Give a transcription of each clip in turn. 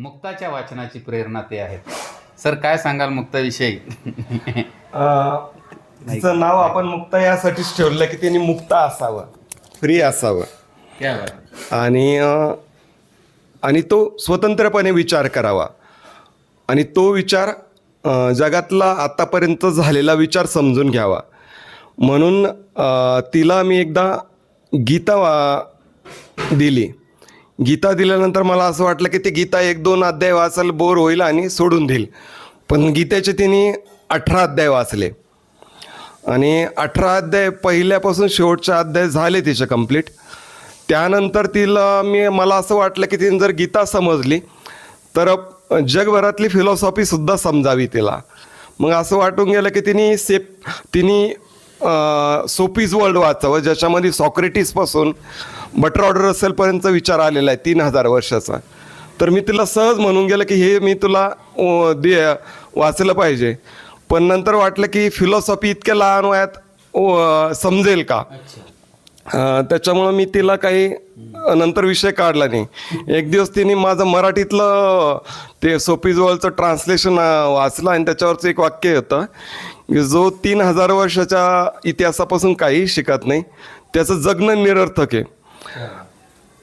मुक्ताच्या वाचनाची प्रेरणा ते आहेत. सर काय सांगाल मुक्ताविषयी? तिचं नाव आपण मुक्ता यासाठीच ठेवलं की त्यांनी मुक्त असावं फ्री असावं. आणि आणि तो स्वतंत्रपणे विचार करावा. आणि तो विचार जगातला आतापर्यंत झालेला विचार समजून घ्यावा. म्हणून तिला मी एकदा गीता वा दिली. गीता दिल्यानंतर मला असं वाटलं की ते गीता एक दोन अध्याय वाचायला बोर होईल आणि सोडून देईल. पण गीतेचे तिने अठरा अध्याय वाचले. आणि अठरा अध्याय पहिल्यापासून शेवटचे अध्याय झाले तिचे कंप्लीट त्यानंतर तिला मी मला असं वाटलं की तिने जर गीता समजली तर जगभरातली फिलॉसॉफीसुद्धा समजावी तिला. मग असं वाटून गेलं की तिने सेप तिने सोपीज वर्ल्ड वाचावं ज्याच्यामध्ये सॉक्रेटिसपासून बटर ऑर्डर असेलपर्यंत विचार आलेला आहे तीन हजार वर्षाचा. तर मी तिला सहज म्हणून गेलं की हे मी तुला दे वाचलं पाहिजे. पण नंतर वाटलं की फिलॉसॉफी इतक्या लहान वयात समजेल का? त्याच्यामुळं मी तिला काही नंतर विषय काढला नाही. एक दिवस तिने माझं मराठीतलं ते सोपीजवळचं ट्रान्सलेशन वाचलं आणि त्याच्यावरचं एक वाक्य होतं की जो तीन हजार वर्षाच्या इतिहासापासून काही शिकत नाही त्याचं जगणं निरर्थक आहे.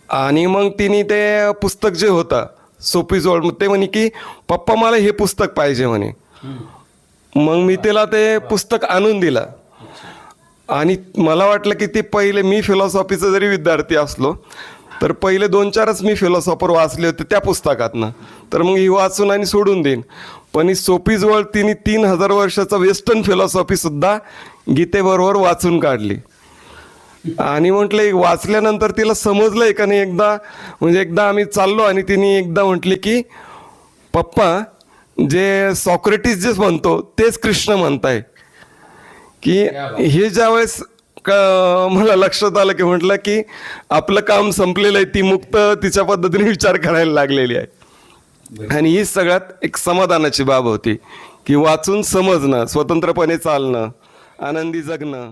आणि मग तिने ते पुस्तक जे होतं सोपीजवळ ते म्हणे की पप्पा मला हे पुस्तक पाहिजे म्हणे. मग मी तिला ते पुस्तक आणून दिलं. आणि मला वाटलं की ते पहिले मी फिलॉसॉफीचा जरी विद्यार्थी असलो तर पहिले दोन चारच मी फिलॉसॉफर वाचले होते त्या पुस्तकातनं. तर मग ही वाचून आणि सोडून देईन. पण ही सोपीजवळ तिने तीन हजार वर्षाचा वेस्टर्न फिलॉसॉफीसुद्धा गीतेबरोबर वाचून काढली. आणि म्हटलं एक वाचल्यानंतर तिला समजलं आहे का नाही एकदा म्हणजे एकदा आम्ही चाललो आणि तिने एकदा म्हटली की पप्पा जे सॉक्रेटिस जे म्हणतो तेच कृष्ण म्हणताय. की हे ज्यावेळेस क- मला लक्षात आलं की म्हटलं की आपलं काम संपलेलं आहे ती मुक्त तिच्या पद्धतीने विचार करायला लागलेली आहे. आणि ही सगळ्यात एक समाधानाची बाब होती की वाचून समजणं स्वतंत्रपणे चालणं आनंदी जगणं